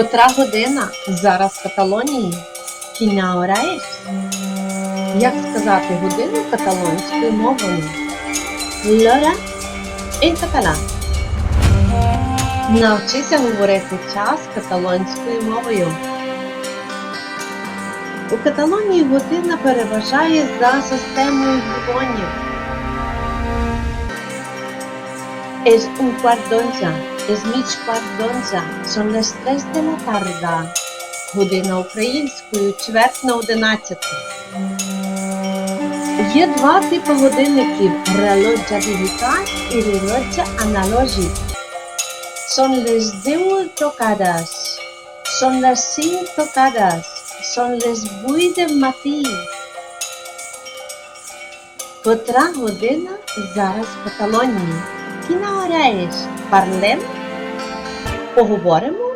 Котра година зараз в Каталонії? Кіня ораєш? Як сказати годину каталонською мовою? L'hora in català. Навчися говорити час каталонською мовою. У Каталонії година переважає за системою дзвонів. És un quart d'onze, és mig quart d'onze, són les tres de la tarda. Година українською, чверть на одинадцяту. Є два типи годинників – релоджа digital і релоджа аналогік. Són les 10 tocades, són les 5 tocades, són les 8 del matí. Котра година зараз в Каталонії? Hora és? Parlem? Поговоримо?